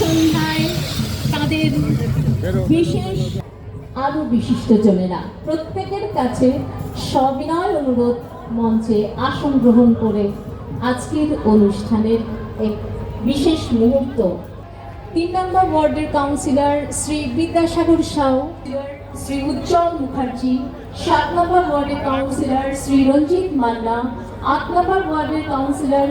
সন্ধ্যায় তাদের বিশেষ আরও বিশিষ্টজনেরা প্রত্যেকের কাছে সবিনয় অনুরোধ মঞ্চে আসন গ্রহণ করে আজকের অনুষ্ঠানের এক বিশেষ মুহূর্ত তিন নম্বর ওয়ার্ডের কাউন্সিলর শ্রী বিদ্যাসাগর সাউ, শ্রী উজ্জ্বল মুখার্জি, সাত নম্বর ওয়ার্ডের কাউন্সিলর শ্রী রঞ্জিত মান্না, আট নম্বর ওয়ার্ডের কাউন্সিলর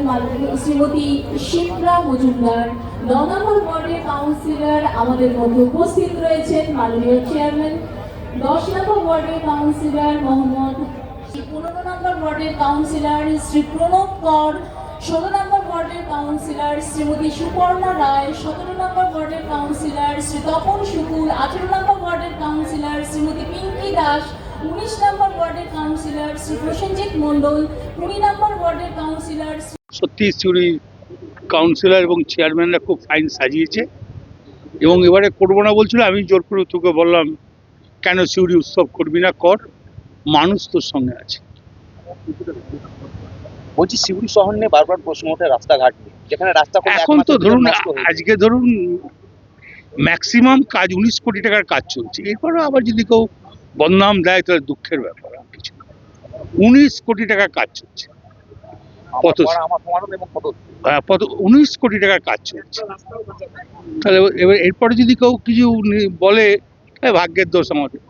শ্রীমতী শিপ্রা মজুমদার, ন নম্বর ওয়ার্ডের কাউন্সিলর আমাদের মধ্যে উপস্থিত রয়েছেন মাননীয় চেয়ারম্যান, দশ নম্বর ওয়ার্ডের কাউন্সিলর মোহাম্মদ, পনেরো নম্বর ওয়ার্ডের কাউন্সিলর শ্রী প্রণব কর, ষোলো নম্বর ওয়ার্ডের কাউন্সিলর শ্রীমতী সুপর্ণা রায়, সতেরো নম্বর ওয়ার্ডের কাউন্সিলর শ্রী তপন শুকুল আঠেরো নম্বর ওয়ার্ডের কাউন্সিলর শ্রীমতী পিঙ্কি দাস, উনিশ নম্বর ওয়ার্ডের কাউন্সিলর শ্রী প্রসেনজিৎ মণ্ডল, কুড়ি নম্বর ওয়ার্ডের কাউন্সিলর সত্যি সিউড়ি কাউন্সিলর এবং চেয়ারম্যানরা খুব ফাইন সাজিয়েছে এবং এবারে করব না বলছিল, আমি জোর করে তোকে বললাম, কেন সিউড়ি উৎসব করবি না, কর, মানুষ তোর সঙ্গে আছে। বলছি সিউড়ি শহর নিয়ে বারবার প্রশ্ন ওঠে রাস্তাঘাট নিয়ে যেখানে রাস্তা এখন তো ধরুন আজকে ধরুন ম্যাক্সিমাম কাজ উনিশ কোটি টাকার কাজ চলছে এরপরে আবার যদি কেউ বদনাম দেয় তাহলে দুঃখের ব্যাপার আর কিছু উনিশ কোটি টাকার কাজ চলছে। আমার কত- উনিশ কোটি টাকার কাজ চলছে। তাহলে এবার এরপরে যদি কেউ কিছু বলে ভাগ্যের দোষ আমাদের।